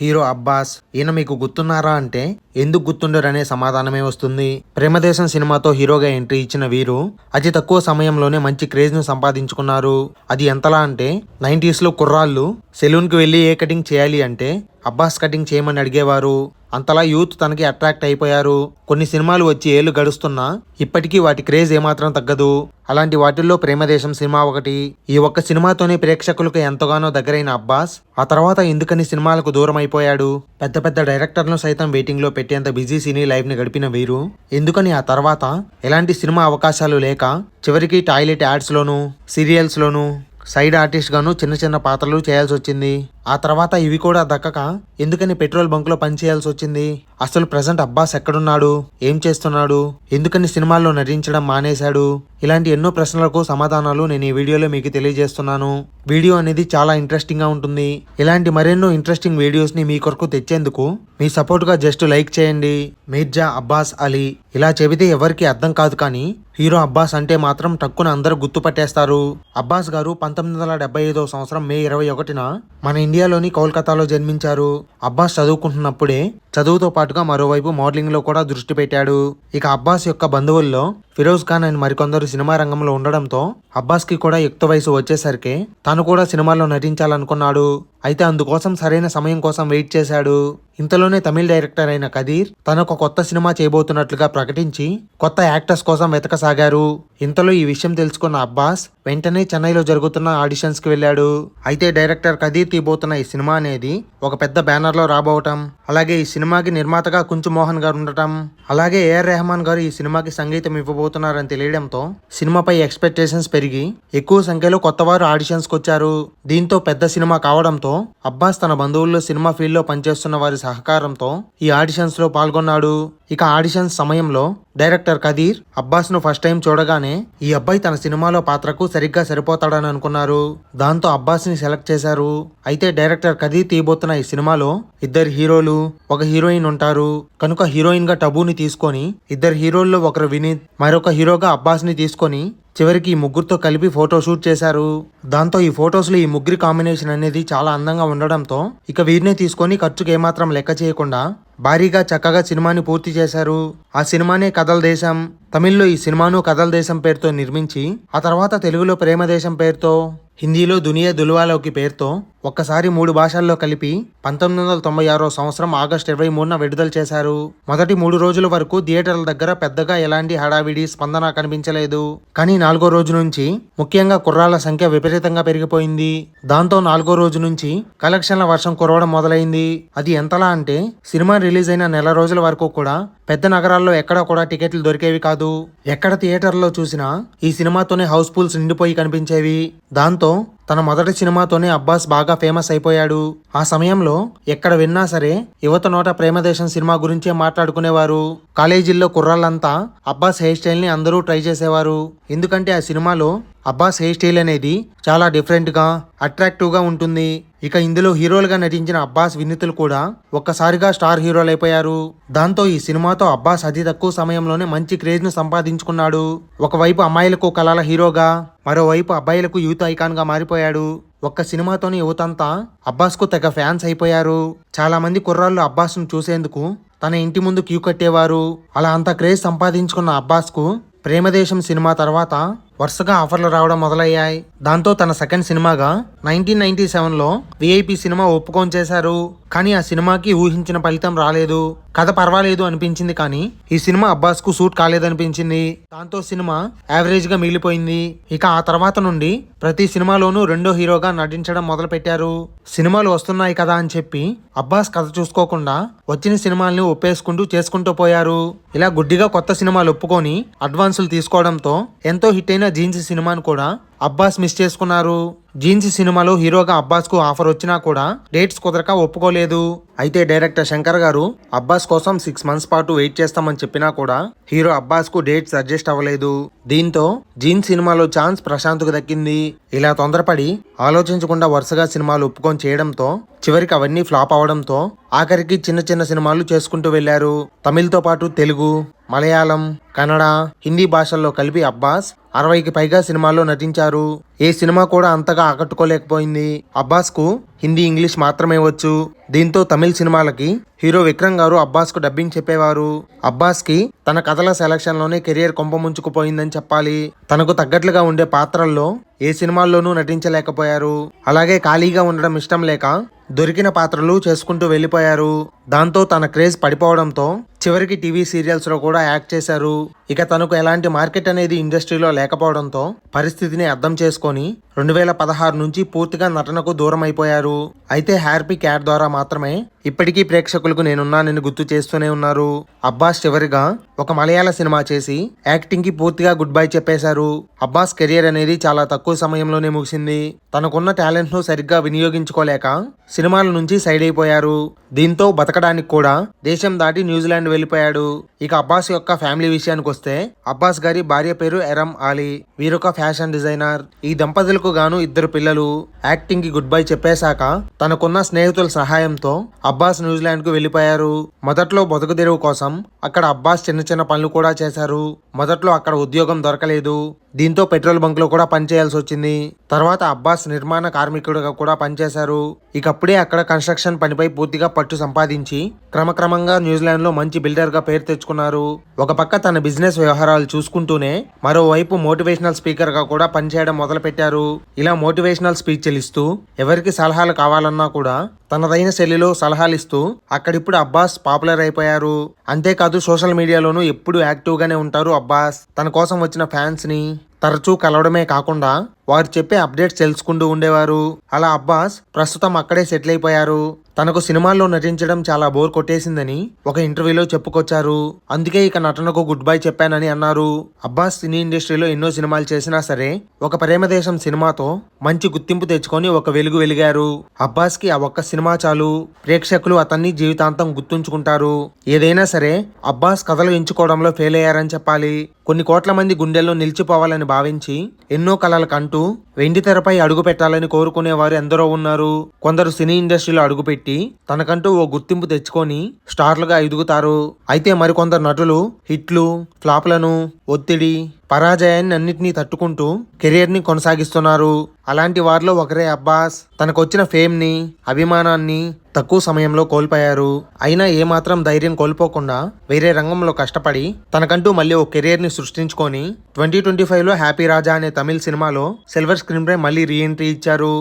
Hero Abbas ఈయన మీకు గుర్తున్నారా అంటే ఎందుకు గుర్తుండరు అనే సమాధానమే వస్తుంది. ప్రేమదేశం సినిమాతో హీరోగా ఎంట్రీ ఇచ్చిన వీరు అతి తక్కువ సమయంలోనే మంచి క్రేజ్ను సంపాదించుకున్నారు. అది ఎంతలా అంటే 90s లో కుర్రాళ్ళు సెలూన్కి వెళ్ళి ఏ కటింగ్ చేయాలి అంటే అబ్బాస్ కటింగ్ చేయమని అడిగేవారు. అంతలా యూత్ తనకి అట్రాక్ట్ అయిపోయారు. కొన్ని సినిమాలు వచ్చి ఏళ్ళు గడుస్తున్నా ఇప్పటికీ వాటి క్రేజ్ ఏమాత్రం తగ్గదు. అలాంటి వాటిల్లో ప్రేమదేశం సినిమా ఒకటి. ఈ ఒక్క సినిమాతోనే ప్రేక్షకులకు ఎంతగానో దగ్గరైన అబ్బాస్ ఆ తర్వాత ఎందుకని సినిమాలకు దూరం అయిపోయాడు పెద్ద పెద్ద డైరెక్టర్లను సైతం వెయిటింగ్లో పెట్టేంత బిజీ సినీ లైఫ్ని గడిపిన వీరు. ఎందుకని ఆ తర్వాత ఎలాంటి సినిమా అవకాశాలు లేక చివరికి టాయిలెట్ యాడ్స్ లోను సీరియల్స్ లోను సైడ్ ఆర్టిస్ట్ గాను చిన్న చిన్న పాత్రలు చేయాల్సి వచ్చింది ఆ తర్వాత ఇవి కూడా దక్కక ఎందుకని పెట్రోల్ బంక్లో పనిచేయాల్సి వచ్చింది? అసలు ప్రజెంట్ అబ్బాస్ ఎక్కడున్నాడు? ఏం చేస్తున్నాడు? ఎందుకని సినిమాల్లో నటించడం మానేశాడు? ఇలాంటి ఎన్నో ప్రశ్నలకు సమాధానాలు నేను ఈ వీడియోలో మీకు తెలియజేస్తున్నాను. వీడియో అనేది చాలా ఇంట్రెస్టింగ్గా ఉంటుంది. ఇలాంటి మరెన్నో ఇంట్రెస్టింగ్ వీడియోస్ని మీ కొరకు తెచ్చేందుకు మీ సపోర్ట్గా జస్ట్ లైక్ చేయండి. మీర్జా అబ్బాస్ అలీ. ఇలా చెబితే ఎవరికి అర్థం కాదు కానీ హీరో అబ్బాస్ అంటే మాత్రం టక్కున అందరూ గుర్తుపట్టేస్తారు. అబ్బాస్ గారు పంతొమ్మిది వందల డెబ్బై ఐదో సంవత్సరం మే ఇరవై ఒకటిన మన ఇండియాలోని కోల్కతాలో జన్మించారు. అబ్బాస్ చదువుకుంటున్నప్పుడే చదువుతో పాటుగా మరోవైపు మోడలింగ్లో కూడా దృష్టి పెట్టాడు. ఇక అబ్బాస్ యొక్క బంధువుల్లో ఫిరోజ్ ఖాన్ అని మరికొందరు సినిమా రంగంలో ఉండడంతో అబ్బాస్కి కూడా యుక్త వయసు వచ్చేసరికి తాను కూడా సినిమాల్లో నటించాలనుకున్నాడు. అయితే అందుకోసం సరైన సమయం కోసం వెయిట్ చేశాడు. ఇంతలోనే తమిళ డైరెక్టర్ అయిన కదీర్ తనొక కొత్త సినిమా చేయబోతున్నట్లుగా ప్రకటించి కొత్త యాక్టర్స్ కోసం వెతకసాగారు. ఇంతలో ఈ విషయం తెలుసుకున్న అబ్బాస్ వెంటనే చెన్నైలో జరుగుతున్న ఆడిషన్స్కి వెళ్ళాడు. అయితే డైరెక్టర్ కదీర్ తీయబోతున్న ఈ సినిమా అనేది ఒక పెద్ద బ్యానర్లో రాబోవటం అలాగే ఈ సినిమాకి నిర్మాతగా కుంచు మోహన్ గారు ఉండటం అలాగే ఏఆర్ రెహమాన్ గారు ఈ సినిమాకి సంగీతం ఇవ్వబోతున్నారని తెలియడంతో సినిమాపై ఎక్స్పెక్టేషన్స్ పెరిగి ఎక్కువ సంఖ్యలో కొత్త వారు ఆడిషన్స్ కొచ్చారు వచ్చారు. దీంతో పెద్ద సినిమా కావడంతో అబ్బాస్ తన బంధువుల్లో సినిమా ఫీల్డ్లో పనిచేస్తున్న వారి సహకారంతో ఈ ఆడిషన్స్లో పాల్గొన్నాడు. ఇక ఆడిషన్స్ సమయంలో డైరెక్టర్ కదీర్ అబ్బాస్ను ఫస్ట్ టైం చూడగానే ఈ అబ్బాయి తన సినిమాలో పాత్రకు సరిగ్గా సరిపోతాడని అనుకున్నారు. దాంతో అబ్బాస్ని సెలెక్ట్ చేశారు. అయితే డైరెక్టర్ కదీర్ తీయబోతున్న ఈ సినిమాలో ఇద్దరు హీరోలు ఒక హీరో హీరోయిన్ ఉంటారు. కనుక హీరోయిన్గా టబుని తీసుకొని ఇద్దరు హీరోల్లో ఒకరు వినీత్ మరొక హీరోగా అబ్బాస్ని తీసుకొని చివరికి ఈ ముగ్గురుతో కలిపి ఫోటో షూట్ చేశారు. దాంతో ఈ ఫొటోస్లో ఈ ముగ్గురి కాంబినేషన్ అనేది చాలా అందంగా ఉండడంతో ఇక వీరినే తీసుకొని ఖర్చుకు ఏమాత్రం లెక్క చేయకుండా భారీగా చక్కగా సినిమాని పూర్తి చేశారు. ఆ సినిమానే కథల దేశం. తమిళ్ళో ఈ సినిమాను కథల దేశం పేరుతో నిర్మించి ఆ తర్వాత తెలుగులో ప్రేమ దేశం పేరుతో హిందీలో దునియా దుల్వాలోకి పేరుతో ఒక్కసారి మూడు భాషల్లో కలిపి పంతొమ్మిది వందల తొంభై ఆరో సంవత్సరం ఆగస్టు ఇరవై మూడున విడుదల చేశారు. మొదటి మూడు రోజుల వరకు థియేటర్ల దగ్గర పెద్దగా ఎలాంటి హడావిడి స్పందన కనిపించలేదు. కానీ నాలుగో రోజు నుంచి ముఖ్యంగా కుర్రాళ్ళ సంఖ్య విపరీతంగా పెరిగిపోయింది. దాంతో నాలుగో రోజు నుంచి కలెక్షన్ల వర్షం కురవడం మొదలైంది. అది ఎంతలా అంటే సినిమా రిలీజ్ అయిన నెల రోజుల వరకు కూడా పెద్ద నగరాల్లో ఎక్కడ కూడా టికెట్లు దొరికేవి కాదు. ఎక్కడ థియేటర్లో చూసినా ఈ సినిమాతోనే హౌస్ఫుల్స్ నిండిపోయి కనిపించేవి. దాంతో తన మొదటి సినిమాతోనే అబ్బాస్ బాగా ఫేమస్ అయిపోయాడు. ఆ సమయంలో ఎక్కడ విన్నా సరే యువత నోట ప్రేమదేశం సినిమా గురించే మాట్లాడుకునేవారు. కాలేజీల్లో కుర్రాళ్ళంతా అబ్బాస్ హెయిర్ స్టైల్ని అందరూ ట్రై చేసేవారు. ఎందుకంటే ఆ సినిమాలో అబ్బాస్ హెయిర్ స్టైల్ అనేది చాలా డిఫరెంట్గా అట్రాక్టివ్గా ఉంటుంది. ఇక ఇందులో హీరోలుగా నటించిన అబ్బాస్ వినితులు కూడా ఒక్కసారిగా స్టార్ హీరోలు అయిపోయారు దాంతో ఈ సినిమాతో అబ్బాస్ అతి తక్కువ సమయంలోనే మంచి క్రేజ్ను సంపాదించుకున్నాడు. ఒకవైపు అమ్మాయిలకు కళల హీరోగా మరోవైపు అబ్బాయిలకు యూత్ ఐకాన్గా మారిపోయాడు. ఒక్క సినిమాతోని యువతంతా అబ్బాస్కు తెగ ఫ్యాన్స్ అయిపోయారు. చాలా మంది కుర్రాళ్ళు అబ్బాస్ను చూసేందుకు తన ఇంటి ముందు క్యూ కట్టేవారు. అలా అంత క్రేజ్ సంపాదించుకున్న అబ్బాస్కు ప్రేమదేశం సినిమా తర్వాత వరుసగా ఆఫర్లు రావడం మొదలయ్యాయి. దాంతో తన సెకండ్ సినిమాగా నైన్టీన్ నైన్టీ సెవెన్లో విఐపి సినిమా ఒప్పుకొని చేశారు. కానీ ఆ సినిమాకి ఊహించిన ఫలితం రాలేదు. కథ పర్వాలేదు అనిపించింది కానీ ఈ సినిమా అబ్బాస్కు సూట్ కాలేదనిపించింది. దాంతో సినిమా యావరేజ్గా మిగిలిపోయింది. ఇక ఆ తర్వాత నుండి ప్రతి సినిమాలోనూ రెండో హీరోగా నటించడం మొదలు పెట్టారు సినిమాలు వస్తున్నాయి కదా అని చెప్పి అబ్బాస్ కథ చూసుకోకుండా వచ్చిన సినిమాల్ని ఒప్పేసుకుంటూ చేసుకుంటూ పోయారు. ఇలా గుడ్డిగా కొత్త సినిమాలు ఒప్పుకొని అడ్వాన్సులు తీసుకోవడంతో ఎంతో హిట్ అయిన జీన్స్ సినిమాను కూడా అబ్బాస్ మిస్ చేసుకున్నారు. జీన్స్ సినిమాలో హీరోగా అబ్బాస్కు ఆఫర్ వచ్చినా కూడా డేట్స్ కుదరక ఒప్పుకోలేదు. అయితే డైరెక్టర్ శంకర్ గారు అబ్బాస్ కోసం సిక్స్ మంత్స్ పాటు వెయిట్ చేస్తామని చెప్పినా కూడా హీరో అబ్బాస్కు డేట్స్ అడ్జస్ట్ అవ్వలేదు. దీంతో జీన్స్ సినిమాలో ఛాన్స్ ప్రశాంత్కు దక్కింది. ఇలా తొందరపడి ఆలోచించకుండా వరుసగా సినిమాలు ఒప్పుకొని చేయడంతో చివరికి అవన్నీ ఫ్లాప్ అవడంతో ఆఖరికి చిన్న చిన్న సినిమాలు చేసుకుంటూ వెళ్ళారు తమిళ్తో పాటు తెలుగు మలయాళం కన్నడ హిందీ భాషల్లో కలిపి అబ్బాస్ అరవైకి పైగా సినిమాల్లో నటించారు. చేశారు ఏ సినిమా కూడా అంతగా ఆకట్టుకోలేకపోయింది. అబ్బాస్కు హిందీ ఇంగ్లీష్ మాత్రమే వచ్చు. దీంతో తమిళ సినిమాలకి హీరో విక్రమ్ గారు అబ్బాస్కు డబ్బింగ్ చెప్పేవారు. అబ్బాస్కి తన కథల సెలక్షన్లోనే కెరియర్ కొంపముంచుకుపోయిందని చెప్పాలి. తనకు తగ్గట్లుగా ఉండే పాత్రల్లో ఏ సినిమాల్లోనూ నటించలేకపోయారు. అలాగే ఖాళీగా ఉండడం ఇష్టం లేక దొరికిన పాత్రలు చేసుకుంటూ వెళ్ళిపోయారు. దాంతో తన క్రేజ్ పడిపోవడంతో చివరికి టీవీ సీరియల్స్లో కూడా యాక్ట్ చేశారు. ఇక తనకు ఎలాంటి మార్కెట్ అనేది ఇండస్ట్రీలో లేకపోవడంతో పరిస్థితిని అర్థం చేసుకో చేసుకొని రెండు వేల పదహారు నుంచి పూర్తిగా నటనకు దూరం అయిపోయారు అయితే హ్యాపీ క్యాట్ ద్వారా మాత్రమే ఇప్పటికీ ప్రేక్షకులకు నేనున్నానని గుర్తు చేస్తూనే ఉన్నారు. అబ్బాస్ చివరిగా ఒక మలయాళ సినిమా చేసి యాక్టింగ్కి పూర్తిగా గుడ్ బై చెప్పేశారు. అబ్బాస్ కెరియర్ అనేది చాలా తక్కువ సమయంలోనే ముగిసింది. తనకున్న టాలెంట్ను సరిగ్గా వినియోగించుకోలేక సినిమాల నుంచి సైడ్ అయిపోయారు. దీంతో బతకడానికి కూడా దేశం దాటి న్యూజిలాండ్ వెళ్ళిపోయాడు. ఇక అబ్బాస్ యొక్క ఫ్యామిలీ విషయానికి వస్తే అబ్బాస్ గారి భార్య పేరు ఎరమ్ ఆలీ వీరొక ఫ్యాషన్ డిజైనర్. ఈ దంపతులకు గాను ఇద్దరు పిల్లలు యాక్టింగ్కి గుడ్ బై చెప్పేశాక తనకున్న స్నేహితుల సహాయంతో అబ్బాస్ న్యూజిలాండ్కు వెళ్ళిపోయారు. మొదట్లో బతుకు తెరువు కోసం అక్కడ అబ్బాస్ చిన్న చిన్న పనులు కూడా చేశారు. మొదట్లో అక్కడ ఉద్యోగం దొరకలేదు. దీంతో పెట్రోల్ బంక్లో కూడా పనిచేయాల్సి వచ్చింది. తర్వాత అబ్బాస్ నిర్మాణ కార్మికుడిగా కూడా పనిచేశారు. ఇకప్పుడే అక్కడ కన్స్ట్రక్షన్ పనిపై పూర్తిగా పట్టు సంపాదించి క్రమక్రమంగా న్యూజిలాండ్లో మంచి బిల్డర్గా పేరు తెచ్చుకున్నారు. ఒక పక్క తన బిజినెస్ వ్యవహారాలు చూసుకుంటూనే మరోవైపు మోటివేషనల్ స్పీకర్గా కూడా పనిచేయడం మొదలు పెట్టారు ఇలా మోటివేషనల్ స్పీచ్లు ఇస్తూ ఎవరికి సలహాలు కావాలన్నా కూడా తనదైన శైలిలో సలహాలు ఇస్తూ అక్కడిప్పుడు అబ్బాస్ పాపులర్ అయిపోయారు. అంతేకాదు సోషల్ మీడియాలోనూ ఎప్పుడు యాక్టివ్గానే ఉంటారు అబ్బాస్. తన కోసం వచ్చిన ఫ్యాన్స్ని తరచూ కలవడమే కాకుండా వారు చెప్పే అప్డేట్స్ తెలుసుకుంటూ ఉండేవారు. అలా అబ్బాస్ ప్రస్తుతం అక్కడే సెటిల్ అయిపోయారు. తనకు సినిమాల్లో నటించడం చాలా బోర్ కొట్టేసిందని ఒక ఇంటర్వ్యూలో చెప్పుకొచ్చారు. అందుకే ఇక నటనకు గుడ్ బై చెప్పానని అన్నారు. అబ్బాస్ సినీ ఇండస్ట్రీలో ఎన్నో సినిమాలు చేసినా సరే ఒక ప్రేమదేశం సినిమాతో మంచి గుర్తింపు తెచ్చుకొని ఒక వెలుగు వెలిగారు. అబ్బాస్కి ఆ ఒక్క సినిమా చాలు. ప్రేక్షకులు అతన్ని జీవితాంతం గుర్తుంచుకుంటారు. ఏదైనా సరే అబ్బాస్ కథలు ఎంచుకోవడంలో ఫెయిల్ అయ్యారని చెప్పాలి. కొన్ని కోట్ల మంది గుండెల్లో నిలిచిపోవాలని భావించి ఎన్నో కలలు కంటూ వెండి తెరపై అడుగు పెట్టాలని కోరుకునేవారు ఎందరో ఉన్నారు. కొందరు సినీ ఇండస్ట్రీలో అడుగుపెట్టి తనకంటూ ఓ గుర్తింపు తెచ్చుకొని స్టార్లుగా ఎదుగుతారు. అయితే మరికొందరు నటులు హిట్లు ఫ్లాప్లను ఒత్తిడి పరాజయాన్ని అన్నింటినీ తట్టుకుంటూ కెరియర్ని కొనసాగిస్తున్నారు. అలాంటి వారిలో ఒకరే అబ్బాస్. తనకొచ్చిన ఫేమ్ని అభిమానాన్ని తక్కువ సమయంలో కోల్పోయారు. అయినా ఏమాత్రం ధైర్యం కోల్పోకుండా వేరే రంగంలో కష్టపడి తనకంటూ మళ్ళీ ఓ కెరియర్ని సృష్టించుకొని ట్వంటీ ట్వంటీ ఫైవ్లో హ్యాపీ రాజా అనే తమిళ సినిమాలో సిల్వర్ స్క్రీన్ పై మళ్ళీ రీ ఎంట్రీ ఇచ్చారు.